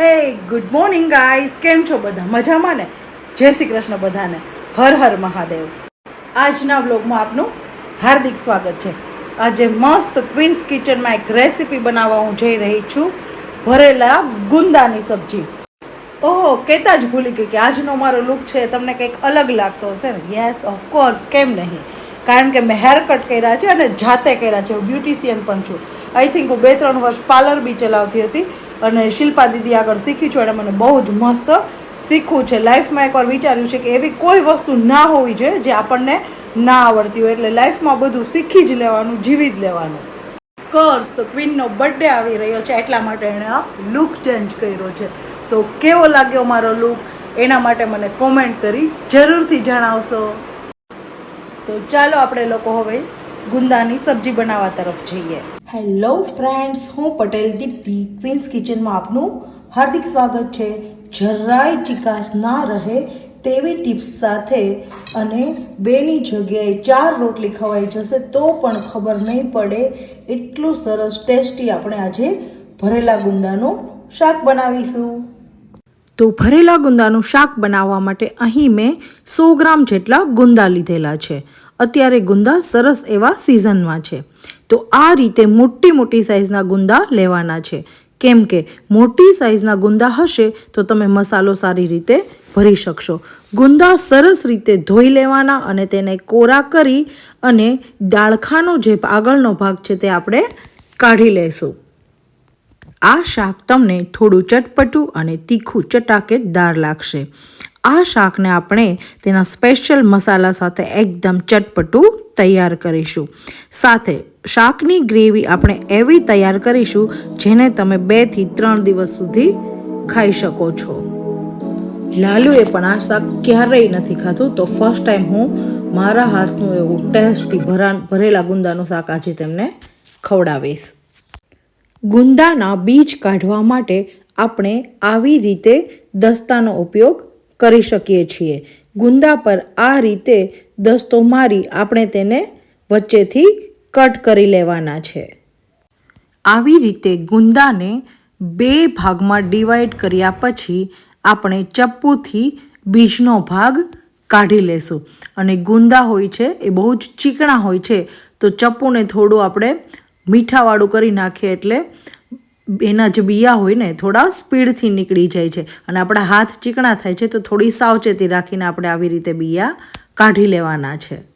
હે good morning guys કેમ છો બધા? મજામાં ને? જય શ્રી કૃષ્ણ બધાને. હર હર મહાદેવ. આજના વ્લોગમાં આપનું હાર્દિક સ્વાગત છે. આજે મસ્ત ક્વીન્સ કિચનમાં એક રેસીપી બનાવવા હું જઈ રહી છું. ભરેલા ગુંદાની સબ્જી. ઓહો, કહેતા જ ભૂલી ગઈ કે આજનો મારો લુક છે, તમને કંઈક અલગ લાગતો હશે ને? યસ ઓફકોર્સ કેમ નહીં? કારણ કે મેં હેર કટ કર્યા છે અને જાતે કર્યા છે. હું બ્યુટિશિયન પણ છું. આઈ થિંક હું બે ત્રણ વર્ષ પાર્લર બી ચલાવતી હતી. અને શિલ્પા દીદી આગળ શીખી છું. એણે મને બહુ જ મસ્ત શીખવું છે. લાઈફમાં એકવાર વિચાર્યું છે કે એવી કોઈ વસ્તુ ના હોવી જોઈએ જે આપણને ના આવડતી હોય. એટલે લાઈફમાં બધું શીખી જ લેવાનું, જીવી જ લેવાનું. કર્સ તો ક્વીનનો બર્થડે આવી રહ્યો છે. એટલા માટે એણે આ લુક ચેન્જ કર્યો છે. તો કેવો લાગ્યો મારો લુક એના માટે મને કોમેન્ટ કરી જરૂરથી જણાવશો. તો ચાલો આપણે લોકો હવે ગુંદાની સબ્જી બનાવવા તરફ જઈએ. હેલો ફ્રેન્ડ્સ, હું પટેલ દીપ્તિ ક્વીન્સ કિચનમાં આપનું હાર્દિક સ્વાગત છે. જરાય ચિકાસ ના રહે તેવી ટિપ્સ સાથે અને બેની જગ્યાએ ચાર રોટલી ખવાઈ જશે તો પણ ખબર નહીં પડે. એટલું સરસ ટેસ્ટી આપણે આજે ભરેલા ગુંદાનું શાક બનાવીશું. તો ભરેલા ગુંદાનું શાક બનાવવા માટે અહીં મેં સો ગ્રામ જેટલા ગુંદા લીધેલા છે. અત્યારે ગુંદા સરસ એવા સિઝનમાં છે. તો આ રીતે મોટી મોટી સાઇઝના ગુંદા લેવાના છે. કેમ કે મોટી સાઇઝના ગુંદા હશે તો તમે મસાલો સારી રીતે ભરી શકશો. ગુંદા સરસ રીતે ધોઈ લેવાના અને તેને કોરા કરી અને ડાળખાનો જે આગળનો ભાગ છે તે આપણે કાઢી લેશું. આ શાક તમને થોડું ચટપટું અને તીખું ચટાકેદાર લાગશે. આ શાકને આપણે તેના સ્પેશિયલ મસાલા સાથે એકદમ ચટપટું તૈયાર કરીશું. સાથે શાકની ગ્રેવી આપણે એવી તૈયાર કરીશું જેને તમે બેથી ત્રણ દિવસ સુધી ખાઈ શકો છો. લાલુએ પણ આ શાક ક્યારેય નથી ખાધું, તો ફર્સ્ટ ટાઈમ હું મારા હાથનું એવું ટેસ્ટી ભરા, ભરેલા ગુંદાનું શાક આજે તેમને ખવડાવીશ. ગુંદાના બીજ કાઢવા માટે આપણે આવી રીતે દસ્તાનો ઉપયોગ કરી શકીએ છીએ. ગુંદા પર આ રીતે દસ્તો મારી આપણે તેને વચ્ચેથી કટ કરી લેવાના છે. આવી રીતે ગુંદાને બે ભાગમાં ડિવાઈડ કર્યા પછી આપણે ચપ્પુથી બીજનો ભાગ કાઢી લેશું. અને ગુંદા હોય છે, એ બહુ જ ચીકણા હોય છે, તો ચપ્પુને થોડું આપણે મીઠાવાળું કરી નાખીએ એટલે એના જે બિયા હોય ને, થોડા સ્પીડથી નીકળી જાય છે. અને આપણા હાથ ચીકણા થાય છે, તો થોડી સાવચેતી રાખીને આપણે આવી રીતે બિયા કાઢી લેવાના છે.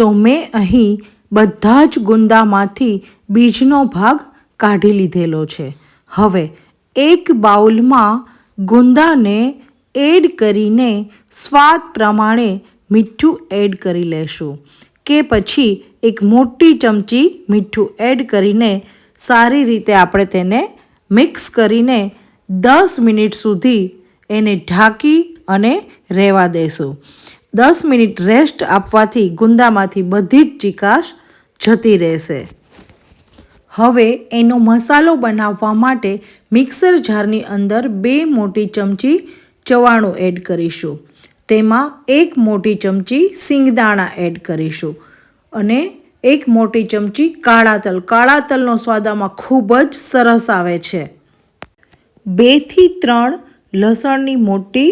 તો મેં અહીં બધા જ ગુંદામાંથી બીજનો ભાગ કાઢી લીધેલો છે. હવે એક બાઉલમાં ગુંદાને એડ કરીને સ્વાદ પ્રમાણે મીઠું એડ કરી લેશું કે પછી એક મોટી ચમચી મીઠું એડ કરીને સારી રીતે આપણે તેને મિક્સ કરીને દસ મિનિટ સુધી એને ઢાંકી અને રહેવા દેશું. દસ મિનિટ રેસ્ટ આપવાથી ગુંદામાંથી બધી જ ચિકાશ જતી રહેશે. હવે એનો મસાલો બનાવવા માટે મિક્સર જારની અંદર બે મોટી ચમચી ચવાણું એડ કરીશું. તેમાં એક મોટી ચમચી સિંગદાણા એડ કરીશું અને એક મોટી ચમચી કાળા તલ. કાળા તલનો સ્વાદ આમાં ખૂબ જ સરસ આવે છે. બેથી ત્રણ લસણની મોટી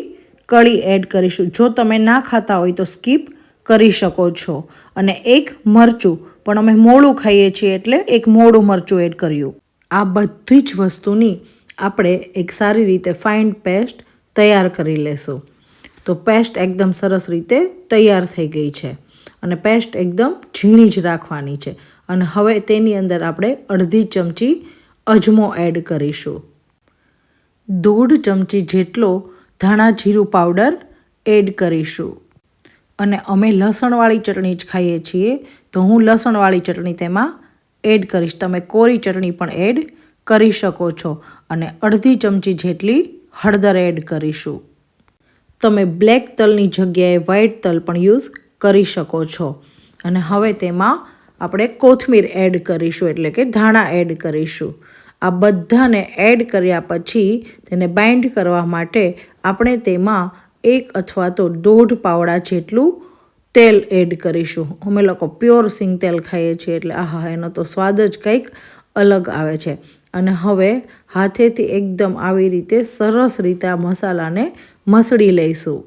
કળી એડ કરીશું. જો તમે ના ખાતા હોય તો સ્કીપ કરી શકો છો. અને એક મરચું, પણ અમે મોળું ખાઈએ છીએ એટલે એક મોળું મરચું એડ કર્યું. આ બધી જ વસ્તુની આપણે એક સારી રીતે ફાઇન પેસ્ટ તૈયાર કરી લેશું. તો પેસ્ટ એકદમ સરસ રીતે તૈયાર થઈ ગઈ છે. અને પેસ્ટ એકદમ ઝીણી જ રાખવાની છે. અને હવે તેની અંદર આપણે અડધી ચમચી અજમો એડ કરીશું. દોઢ ચમચી જેટલો ધાણા જીરું પાવડર એડ કરીશું. અને અમે લસણવાળી ચટણી જ ખાઈએ છીએ, તો હું લસણવાળી ચટણી તેમાં એડ કરીશ. તમે કોરી ચટણી પણ એડ કરી શકો છો અને અડધી ચમચી જેટલી હળદર એડ કરીશું. તમે બ્લેક તલની જગ્યાએ વ્હાઈટ તલ પણ યુઝ કરી શકો છો. અને હવે તેમાં આપણે કોથમીર એડ કરીશું, એટલે કે ધાણા એડ કરીશું. આ બધાને એડ કર્યા પછી તેને બાઇન્ડ કરવા માટે આપણે તેમાં એક અથવા તો દોઢ પાવડા જેટલું તેલ એડ કરીશું. અમે લોકો પ્યોર સિંગ તેલ ખાઈએ છીએ એટલે આહા, એનો તો સ્વાદ જ કંઈક અલગ આવે છે. અને હવે હાથેથી એકદમ આવી રીતે સરસ રીતે આ મસાલાને મસળી લઈશું.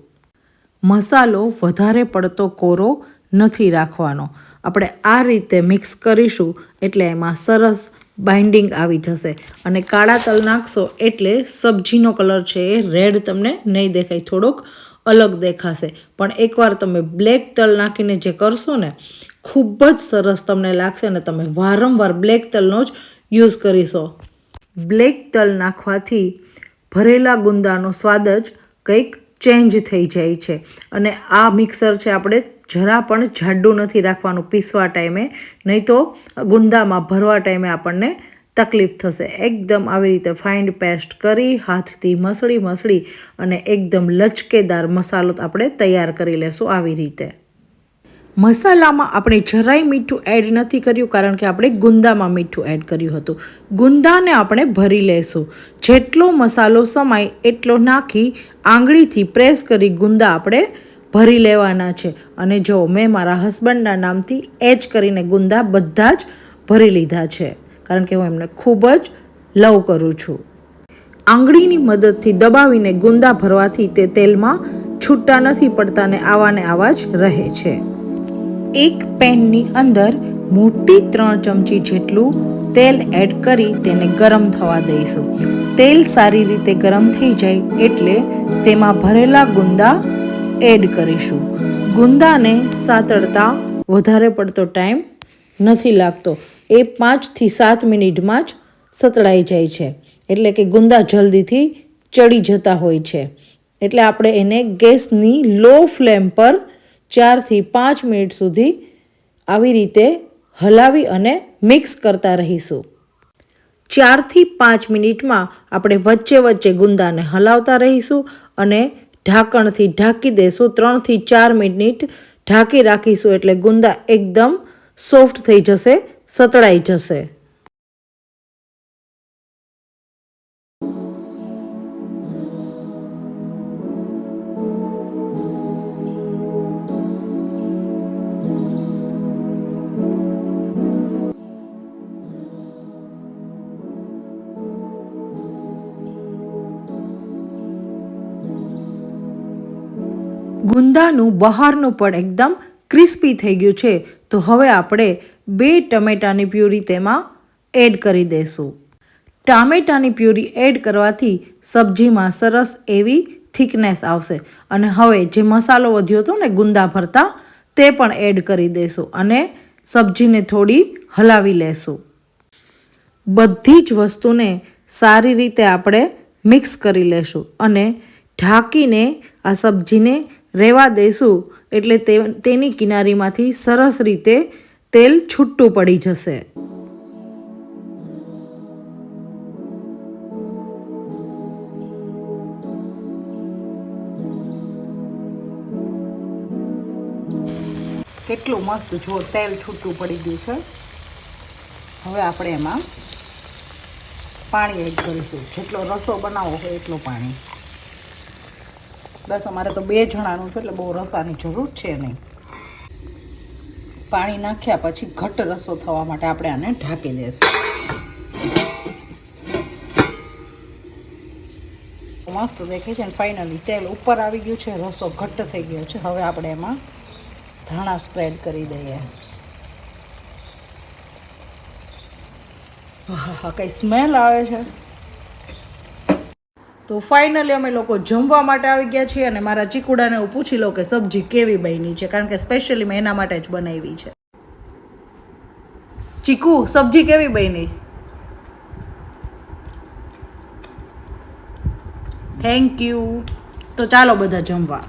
મસાલો વધારે પડતો કોરો નથી રાખવાનો. આપણે આ રીતે મિક્સ કરીશું એટલે એમાં સરસ બાઇન્ડિંગ આવી જશે. અને કાળા તલ નાખશો એટલે સબ્જીનો કલર છે એ રેડ તમને નહીં દેખાય, થોડોક અલગ દેખાશે. પણ એકવાર તમે બ્લેક તલ નાખીને જે કરશો ને, ખૂબ જ સરસ તમને લાગશે અને તમે વારંવાર બ્લેક તલનો જ યુઝ કરીશો. બ્લેક તલ નાખવાથી ભરેલા ગુંદાનો સ્વાદ જ કંઈક ચેન્જ થઈ જાય છે. અને આ મિક્સર છે આપણે જરા પણ જાડું નથી રાખવાનું પીસવા ટાઈમે, નહીં તો ગુંદામાં ભરવા ટાઈમે આપણને તકલીફ થશે. એકદમ આવી રીતે ફાઇન્ડ પેસ્ટ કરી, હાથથી મસળી મસળી અને એકદમ લચકેદાર મસાલો આપણે તૈયાર કરી લેશું આવી રીતે. મસાલામાં આપણે જરાય મીઠું એડ નથી કર્યું કારણ કે આપણે ગુંદામાં મીઠું એડ કર્યું હતું. ગુંદાને આપણે ભરી લેશું. જેટલો મસાલો સમાય એટલો નાખી આંગળીથી પ્રેસ કરી ગુંદા આપણે ભરી લેવાના છે. અને જો મેં મારા હસબન્ડના નામથી એચ કરીને ગુંદા બધા જ ભરી લીધા છે. કારણ કે હું એમને ખૂબ જ લવ કરું છું. આંગળીની મદદથી દબાવીને ગુંદા ભરવાથી તે તેલમાં છૂટા નથી પડતા ને આવા ને આવા જ રહે છે. એક પેનની અંદર મોટી ત્રણ ચમચી જેટલું તેલ એડ કરી તેને ગરમ થવા દઈશું. તેલ સારી રીતે ગરમ થઈ જાય એટલે તેમાં ભરેલા ગુંદા એડ કરીશું. ગુંદાને સાતળતા વધારે પડતો ટાઈમ નથી લાગતો. એ પાંચથી સાત મિનિટમાં જ સતળાઈ જાય છે. એટલે કે ગુંદા જલ્દીથી ચડી જતા હોય છે. એટલે આપણે એને ગેસની લો ફ્લેમ પર ચારથી પાંચ મિનિટ સુધી આવી રીતે હલાવી અને મિક્સ કરતા રહીશું. ચારથી પાંચ મિનિટમાં આપણે વચ્ચે વચ્ચે ગુંદાને હલાવતા રહીશું અને ઢાંકણથી ઢાંકી દઈશું ત્રણથી ચાર મિનિટ ઢાંકી રાખીશું એટલે ગુંદા એકદમ સોફ્ટ થઈ જશે, સતળાઈ જશે. ગુંદાનું બહારનું પણ એકદમ ક્રિસ્પી થઈ ગયું છે. તો હવે આપણે બે ટમેટાની પ્યુરી તેમાં એડ કરી દઈશું. ટામેટાની પ્યુરી એડ કરવાથી સબ્જીમાં સરસ એવી થિકનેસ આવશે. અને હવે જે મસાલો વધ્યો હતો ને ગુંદા ભરતા, તે પણ એડ કરી દઈશું અને સબ્જીને થોડી હલાવી લેશું. બધી જ વસ્તુને સારી રીતે આપણે મિક્સ કરી લેશું અને ઢાંકીને આ સબ્જીને રહેવા દઈશું એટલે તે, તેની કિનારીમાંથી સરસ રીતે તેલ છૂટું પડી જશે. કેટલું મસ્ત જો તેલ છૂટું પડી ગયું છે. હવે આપણે એમાં પાણી એડ કરીશું. જેટલો રસો બનાવવો હોય એટલું પાણી. બસ અમારે તો બે જણાનું છે એટલે બહુ રસાની જરૂર છે નહીં. પાણી નાખ્યા પછી ઘટ રસો થવા માટે આપણે આને ઢાંકી દઈશું મસ્ત દેખે છે ને ફાઇનલી તેલ ઉપર આવી ગયું છે, રસો ઘટ્ટ થઈ ગયો છે. હવે આપણે એમાં ધાણા સ્પ્રેડ કરી દઈએ. હા હા કઈ સ્મેલ આવે છે. તો ફાઇનલી અમે લોકો જમવા માટે આવી ગયા છીએ અને મારા ચીકુડાને હું પૂછી લઉં કે સબ્જી કેવી બની છે, કારણ કે સ્પેશિયલી મેં એના માટે જ બનાવી છે. ચીકુ, સબ્જી કેવી બની? થેન્ક યુ તો ચાલો બધા જમવા.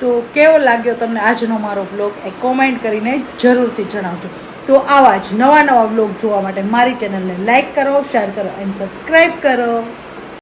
તો કેવો લાગ્યો તમને આજનો મારો વ્લોગ એ કોમેન્ટ કરીને જરૂરથી જણાવજો. તો આવા જ નવા નવા વ્લોગ જોવા માટે મારી ચેનલને લાઇક કરો શેર કરો એન્ડ સબસ્ક્રાઈબ કરો.